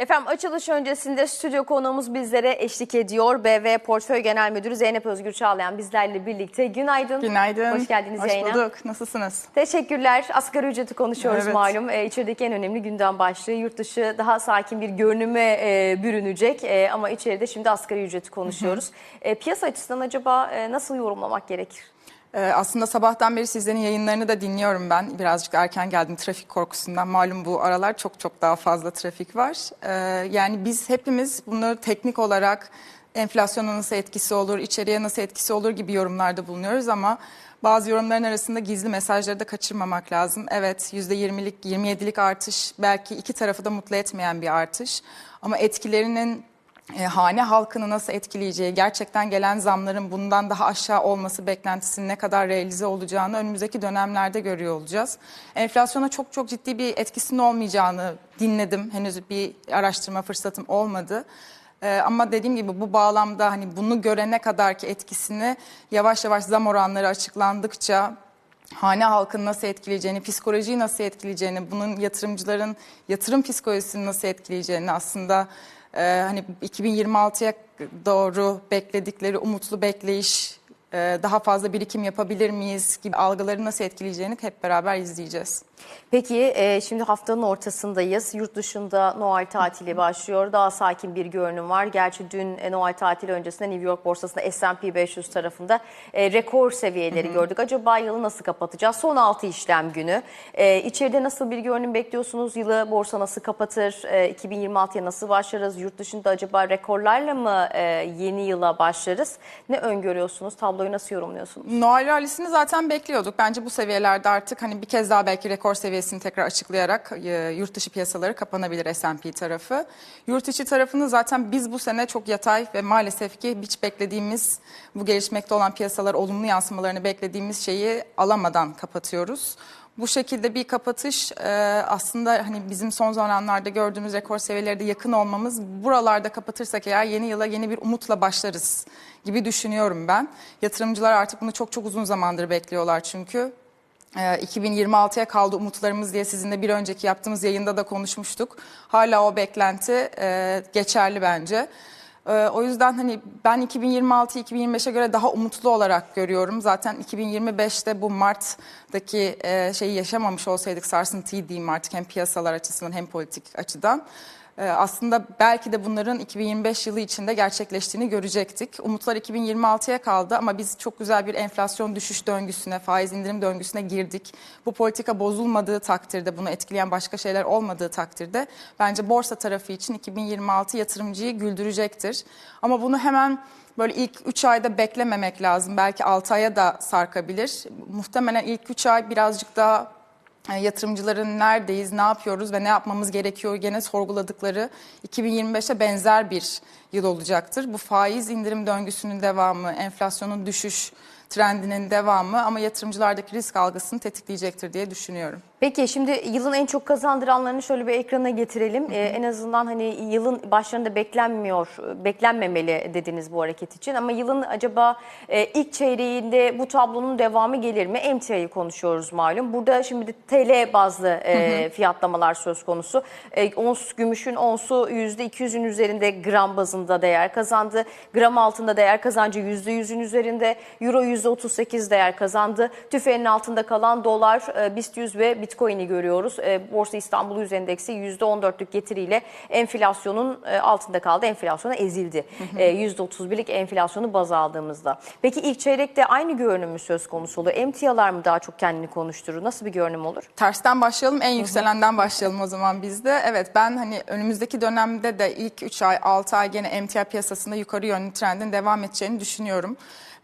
Efendim açılış öncesinde stüdyo konuğumuz bizlere eşlik ediyor. BV Portföy Genel Müdürü Zeynep Özgür Çağlayan bizlerle birlikte. Günaydın. Günaydın. Hoş geldiniz Hoş yayına. bulduk. Nasılsınız? Teşekkürler. Asgari ücreti konuşuyoruz Evet. malum. Ee, içerideki en önemli gündem başlığı. Yurt dışı daha sakin bir görünüme e, bürünecek. E, ama içeride şimdi asgari ücreti konuşuyoruz. E, piyasa açısından acaba e, nasıl yorumlamak gerekir? Ee, aslında sabahtan beri sizlerin yayınlarını da dinliyorum ben. Birazcık erken geldim trafik korkusundan. Malum bu aralar çok çok daha fazla trafik var. Ee, yani biz hepimiz bunu teknik olarak enflasyona nasıl etkisi olur, içeriye nasıl etkisi olur gibi yorumlarda bulunuyoruz ama bazı yorumların arasında gizli mesajları da kaçırmamak lazım. Evet %20'lik, 27'lik artış belki iki tarafı da mutlu etmeyen bir artış. Ama etkilerinin e, hane halkını nasıl etkileyeceği, gerçekten gelen zamların bundan daha aşağı olması beklentisinin ne kadar realize olacağını önümüzdeki dönemlerde görüyor olacağız. Enflasyona çok çok ciddi bir etkisinin olmayacağını dinledim. Henüz bir araştırma fırsatım olmadı. Ee, ama dediğim gibi bu bağlamda hani bunu görene kadar ki etkisini yavaş yavaş zam oranları açıklandıkça hane halkını nasıl etkileyeceğini, psikolojiyi nasıl etkileyeceğini, bunun yatırımcıların yatırım psikolojisini nasıl etkileyeceğini aslında e, hani 2026'ya doğru bekledikleri umutlu bekleyiş, daha fazla birikim yapabilir miyiz gibi algıları nasıl etkileyeceğini hep beraber izleyeceğiz. Peki e, şimdi haftanın ortasındayız. Yurt dışında Noel tatili başlıyor. Daha sakin bir görünüm var. Gerçi dün e, Noel tatili öncesinde New York borsasında S&P 500 tarafında e, rekor seviyeleri gördük. Acaba yılı nasıl kapatacağız? Son 6 işlem günü. İçeride nasıl bir görünüm bekliyorsunuz? Yılı borsa nasıl kapatır? E, 2026'ya nasıl başlarız? Yurt dışında acaba rekorlarla mı yeni yıla başlarız? Ne öngörüyorsunuz? Tabloyu nasıl yorumluyorsunuz? Noel rallisini zaten bekliyorduk. Bence bu seviyelerde artık hani bir kez daha belki rekor seviyesini tekrar açıklayarak e, yurt dışı piyasaları kapanabilir S&P tarafı. Yurt içi tarafını zaten biz bu sene çok yatay ve maalesef ki hiç beklediğimiz bu gelişmekte olan piyasalar olumlu yansımalarını beklediğimiz şeyi alamadan kapatıyoruz. Bu şekilde bir kapatış e, aslında hani bizim son zamanlarda gördüğümüz rekor seviyelerde yakın olmamız buralarda kapatırsak eğer yeni yıla yeni bir umutla başlarız gibi düşünüyorum ben. Yatırımcılar artık bunu çok çok uzun zamandır bekliyorlar çünkü. Ee, 2026'ya kaldı umutlarımız diye sizinle bir önceki yaptığımız yayında da konuşmuştuk. Hala o beklenti e, geçerli bence. Ee, O yüzden hani ben 2026'yı 2025'e göre daha umutlu olarak görüyorum. Zaten 2025'te bu Mart'taki e, şeyi yaşamamış olsaydık sarsıntıyı diyeyim artık hem piyasalar açısından hem politik açıdan. Ee, Aslında belki de bunların 2025 yılı içinde gerçekleştiğini görecektik. Umutlar 2026'ya kaldı ama biz çok güzel bir enflasyon düşüş döngüsüne, faiz indirim döngüsüne girdik. Bu politika bozulmadığı takdirde, bunu etkileyen başka şeyler olmadığı takdirde bence borsa tarafı için 2026 yatırımcıyı güldürecektir. Ama bunu hemen böyle ilk 3 ayda beklememek lazım. Belki 6 aya da sarkabilir. Muhtemelen ilk 3 ay birazcık daha yatırımcıların neredeyiz, ne yapıyoruz ve ne yapmamız gerekiyor gene sorguladıkları 2025'e benzer bir yıl olacaktır. Bu faiz indirim döngüsünün devamı, enflasyonun düşüş trendinin devamı ama yatırımcılardaki risk algısını tetikleyecektir diye düşünüyorum. Peki şimdi yılın en çok kazandıranlarını şöyle bir ekrana getirelim. Ee, en azından hani yılın başlarında beklenmiyor, beklenmemeli dediniz bu hareket için. Ama yılın acaba e, ilk çeyreğinde bu tablonun devamı gelir mi? Emtiayı konuşuyoruz malum. Burada şimdi TL bazlı e, fiyatlamalar söz konusu. E, ons gümüşün onsu %200'ün üzerinde gram bazında değer kazandı. Gram altında değer kazancı %100'ün üzerinde. Euro %38 değer kazandı. TÜFE'nin altında kalan dolar, e, BIST 100 ve Bitcoin'i görüyoruz. E, Borsa İstanbul Yüz Endeksi %14'lük getiriyle enflasyonun e, altında kaldı. Enflasyona ezildi. E, %31'lik enflasyonu baz aldığımızda. Peki ilk çeyrekte aynı görünüm mü söz konusu olur? Emtialar mı daha çok kendini konuşturur? Nasıl bir görünüm olur? Tersten başlayalım, en yükselenden başlayalım o zaman biz de. Evet ben hani önümüzdeki dönemde de ilk 3 ay, 6 ay gene emtia piyasasında yukarı yönlü trendin devam edeceğini düşünüyorum.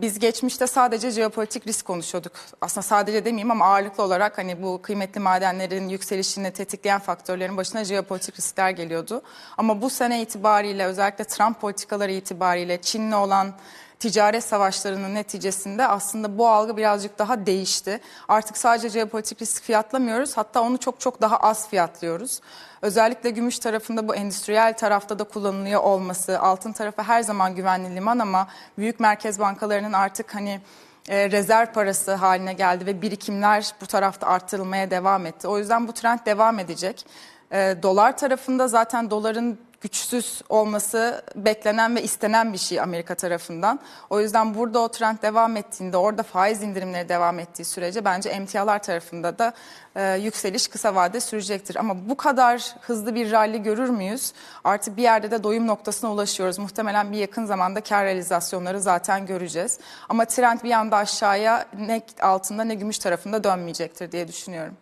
Biz geçmişte sadece jeopolitik risk konuşuyorduk. Aslında sadece demeyeyim ama ağırlıklı olarak hani bu kıymetli madenlerin yükselişini tetikleyen faktörlerin başına jeopolitik riskler geliyordu. Ama bu sene itibariyle özellikle Trump politikaları itibariyle Çin'le olan ticaret savaşlarının neticesinde aslında bu algı birazcık daha değişti. Artık sadece jeopolitik risk fiyatlamıyoruz hatta onu çok çok daha az fiyatlıyoruz. Özellikle gümüş tarafında bu endüstriyel tarafta da kullanılıyor olması, altın tarafı her zaman güvenli liman ama büyük merkez bankalarının artık hani e, rezerv parası haline geldi ve birikimler bu tarafta arttırılmaya devam etti. O yüzden bu trend devam edecek. E, dolar tarafında zaten doların güçsüz olması beklenen ve istenen bir şey Amerika tarafından. O yüzden burada o trend devam ettiğinde, orada faiz indirimleri devam ettiği sürece bence emtialar tarafında da e, yükseliş kısa vade sürecektir. Ama bu kadar hızlı bir rally görür müyüz? Artık bir yerde de doyum noktasına ulaşıyoruz. Muhtemelen bir yakın zamanda kar realizasyonları zaten göreceğiz. Ama trend bir anda aşağıya ne altında ne gümüş tarafında dönmeyecektir diye düşünüyorum.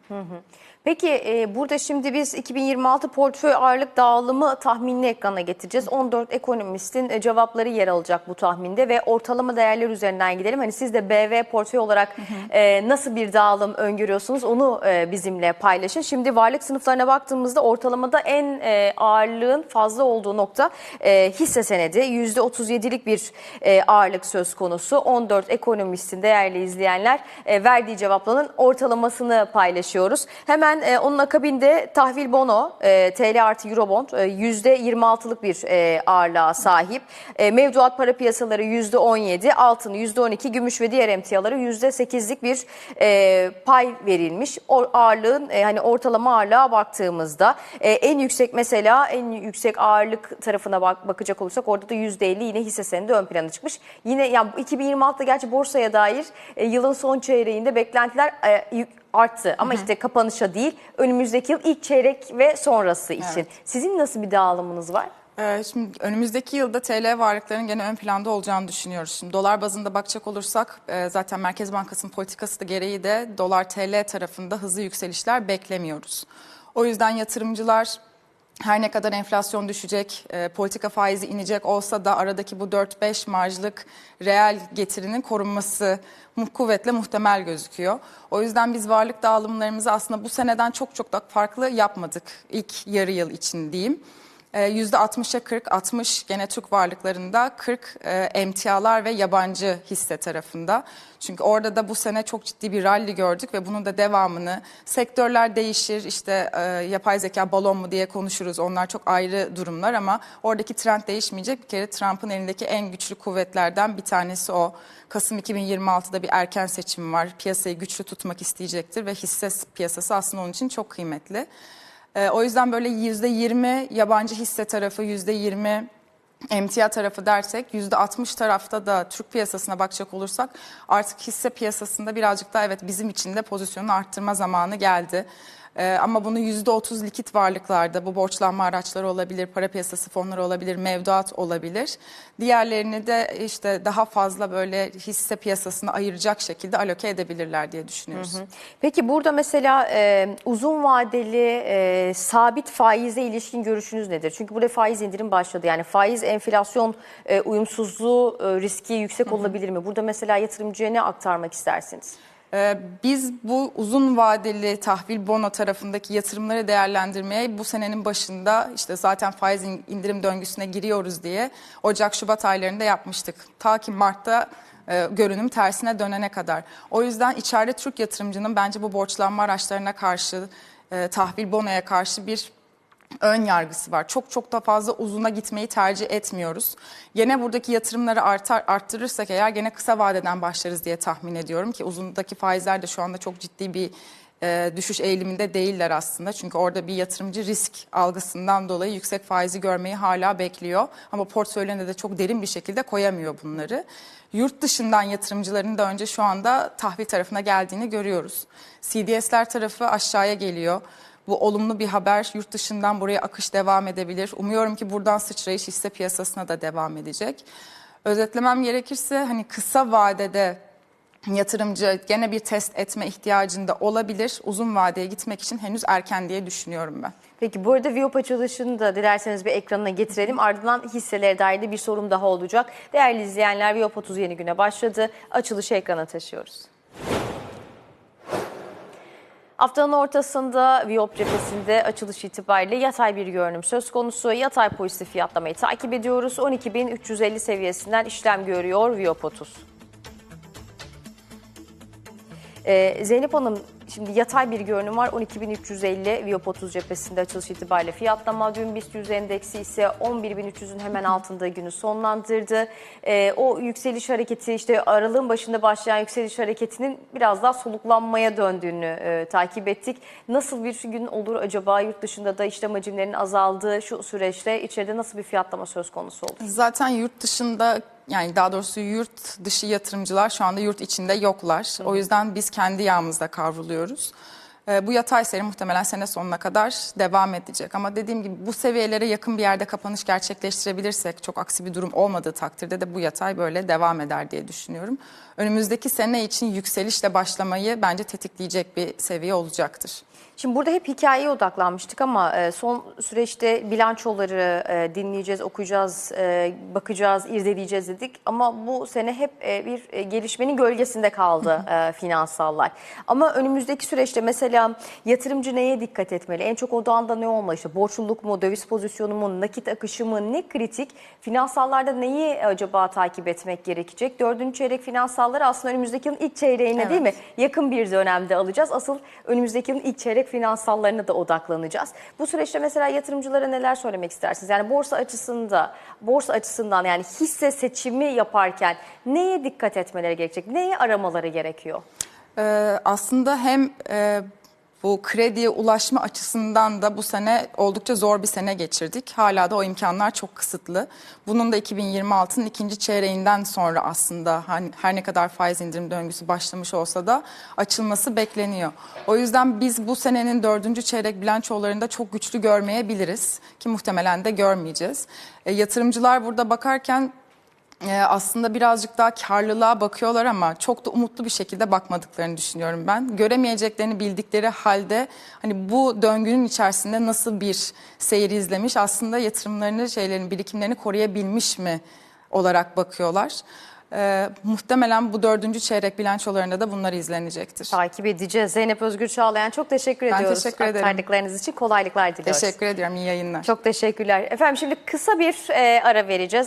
Peki e, burada şimdi biz 2026 portföy ağırlık dağılımı tahminini ekrana getireceğiz. 14 ekonomistin e, cevapları yer alacak bu tahminde ve ortalama değerler üzerinden gidelim. Hani siz de BV portföy olarak e, nasıl bir dağılım öngörüyorsunuz onu e, bizimle paylaşın. Şimdi varlık sınıflarına baktığımızda ortalamada en e, ağırlığın fazla olduğu nokta e, hisse senedi. %37'lik bir e, ağırlık söz konusu. 14 ekonomistin değerli izleyenler e, verdiği cevapların ortalamasını paylaşıyoruz. Hemen e, onun akabinde tahvil bono e, TL artı Eurobond e, %26'lık bir e, ağırlığa sahip. E, mevduat para piyasaları %17, altın %12, gümüş ve diğer emtiaları %8'lik bir e, pay verilmiş. O ağırlığın e, hani ortalama ağırlığa baktığımızda e, en yüksek mesela en yüksek ağırlık tarafına bak, bakacak olursak orada da %50 yine hisse senedi ön plana çıkmış. Yine yani 2026'da gerçi borsaya dair e, yılın son çeyreğinde beklentiler e, arttı ama işte kapanışa değil önümüzdeki yıl ilk çeyrek ve sonrası için. Evet. Sizin nasıl bir dağılımınız var? Ee, Şimdi önümüzdeki yılda TL varlıkların gene ön planda olacağını düşünüyoruz. Şimdi dolar bazında bakacak olursak e, zaten Merkez Bankası'nın politikası da gereği de dolar TL tarafında hızlı yükselişler beklemiyoruz. O yüzden yatırımcılar her ne kadar enflasyon düşecek, e, politika faizi inecek olsa da aradaki bu 4-5 marjlık reel getirinin korunması kuvvetle muhtemel gözüküyor. O yüzden biz varlık dağılımlarımızı aslında bu seneden çok çok da farklı yapmadık ilk yarı yıl için diyeyim. Ee, %60'a 40, 60 gene Türk varlıklarında, 40 e, emtialar ve yabancı hisse tarafında. Çünkü orada da bu sene çok ciddi bir rally gördük ve bunun da devamını sektörler değişir işte e, yapay zeka balon mu diye konuşuruz onlar çok ayrı durumlar ama oradaki trend değişmeyecek. Bir kere Trump'ın elindeki en güçlü kuvvetlerden bir tanesi o. Kasım 2026'da bir erken seçim var. Piyasayı güçlü tutmak isteyecektir ve hisse piyasası aslında onun için çok kıymetli. Ee, o yüzden böyle %20 yabancı hisse tarafı, %20 emtia tarafı dersek %60 tarafta da Türk piyasasına bakacak olursak artık hisse piyasasında birazcık daha evet bizim için de pozisyonu arttırma zamanı geldi. Ee, ama bunu %30 likit varlıklarda bu borçlanma araçları olabilir, para piyasası fonları olabilir, mevduat olabilir. Diğerlerini de işte daha fazla böyle hisse piyasasına ayıracak şekilde aloke edebilirler diye düşünüyoruz. Peki burada mesela e, uzun vadeli e, sabit faize ilişkin görüşünüz nedir? Çünkü burada faiz indirim başladı. Yani faiz enflasyon e, uyumsuzluğu e, riski yüksek olabilir mi? Burada mesela yatırımcıya ne aktarmak istersiniz? Ee, Biz bu uzun vadeli tahvil bono tarafındaki yatırımları değerlendirmeye bu senenin başında işte zaten faiz in- indirim döngüsüne giriyoruz diye Ocak-Şubat aylarında yapmıştık. Ta ki Mart'ta e, görünüm tersine dönene kadar. O yüzden içeride Türk yatırımcının bence bu borçlanma araçlarına karşı, e, tahvil bonoya karşı bir ön yargısı var. Çok çok da fazla uzuna gitmeyi tercih etmiyoruz. Gene buradaki yatırımları artar arttırırsak eğer gene kısa vadeden başlarız diye tahmin ediyorum ki uzundaki faizler de şu anda çok ciddi bir e, düşüş eğiliminde değiller aslında. Çünkü orada bir yatırımcı risk algısından dolayı yüksek faizi görmeyi hala bekliyor. Ama portföylerine de çok derin bir şekilde koyamıyor bunları. Yurt dışından yatırımcıların da önce şu anda tahvil tarafına geldiğini görüyoruz. CDS'ler tarafı aşağıya geliyor. Bu olumlu bir haber. Yurt dışından buraya akış devam edebilir. Umuyorum ki buradan sıçrayış hisse piyasasına da devam edecek. Özetlemem gerekirse hani kısa vadede yatırımcı gene bir test etme ihtiyacında olabilir. Uzun vadeye gitmek için henüz erken diye düşünüyorum ben. Peki bu arada Viyop açılışını da dilerseniz bir ekranına getirelim. Ardından hisselere dair de bir sorum daha olacak. Değerli izleyenler Viyop 30 yeni güne başladı. Açılışı ekrana taşıyoruz. Haftanın ortasında Viyop cephesinde açılış itibariyle yatay bir görünüm söz konusu. Yatay pozitif fiyatlamayı takip ediyoruz. 12.350 seviyesinden işlem görüyor Viyop 30. Ee, Zeynep Hanım Şimdi yatay bir görünüm var. 12.350 Viyop 30 cephesinde açılış itibariyle fiyatlama. Dün BIST 100 endeksi ise 11.300'ün hemen altında günü sonlandırdı. Ee, o yükseliş hareketi işte aralığın başında başlayan yükseliş hareketinin biraz daha soluklanmaya döndüğünü e, takip ettik. Nasıl bir gün olur acaba yurt dışında da işlem hacimlerinin azaldığı şu süreçte içeride nasıl bir fiyatlama söz konusu olur? Zaten yurt dışında yani daha doğrusu yurt dışı yatırımcılar şu anda yurt içinde yoklar. O yüzden biz kendi yağımızda kavruluyoruz. Ee, Bu yatay seyir muhtemelen sene sonuna kadar devam edecek. Ama dediğim gibi bu seviyelere yakın bir yerde kapanış gerçekleştirebilirsek çok aksi bir durum olmadığı takdirde de bu yatay böyle devam eder diye düşünüyorum. Önümüzdeki sene için yükselişle başlamayı bence tetikleyecek bir seviye olacaktır. Şimdi burada hep hikayeye odaklanmıştık ama e, son süreçte bilançoları e, dinleyeceğiz, okuyacağız, e, bakacağız, irdeleyeceğiz dedik. Ama bu sene hep bir gelişmenin gölgesinde kaldı finansallar. Ama önümüzdeki süreçte mesela yatırımcı neye dikkat etmeli? En çok odağında ne olmalı? İşte borçluluk mu, döviz pozisyonu mu, nakit akışı mı, ne kritik? Finansallarda neyi acaba takip etmek gerekecek? Dördüncü çeyrek finansalları aslında önümüzdeki yılın ilk çeyreğine değil mi? Yakın bir dönemde alacağız. Asıl önümüzdeki yılın ilk çeyrek finansallarına da odaklanacağız. Bu süreçte mesela yatırımcılara neler söylemek istersiniz? Yani borsa açısında, borsa açısından yani hisse seçimi yaparken neye dikkat etmeleri gerekecek? Neyi aramaları gerekiyor? Ee, aslında hem e, bu krediye ulaşma açısından da bu sene oldukça zor bir sene geçirdik. Hala da o imkanlar çok kısıtlı. Bunun da 2026'nın ikinci çeyreğinden sonra aslında hani her ne kadar faiz indirim döngüsü başlamış olsa da açılması bekleniyor. O yüzden biz bu senenin dördüncü çeyrek bilançolarında çok güçlü görmeyebiliriz ki muhtemelen de görmeyeceğiz. E, yatırımcılar burada bakarken aslında birazcık daha karlılığa bakıyorlar ama çok da umutlu bir şekilde bakmadıklarını düşünüyorum ben. Göremeyeceklerini bildikleri halde hani bu döngünün içerisinde nasıl bir seyir izlemiş aslında yatırımlarını, şeylerin birikimlerini koruyabilmiş mi olarak bakıyorlar. Ee, muhtemelen bu dördüncü çeyrek bilançolarında da bunlar izlenecektir. Takip edeceğiz. Zeynep Özgür Çağlayan çok teşekkür Ben ediyoruz. teşekkür ederim. Aktardıklarınız için kolaylıklar diliyoruz. Teşekkür ediyorum. İyi yayınlar. Çok teşekkürler. Efendim şimdi kısa bir e, ara vereceğiz.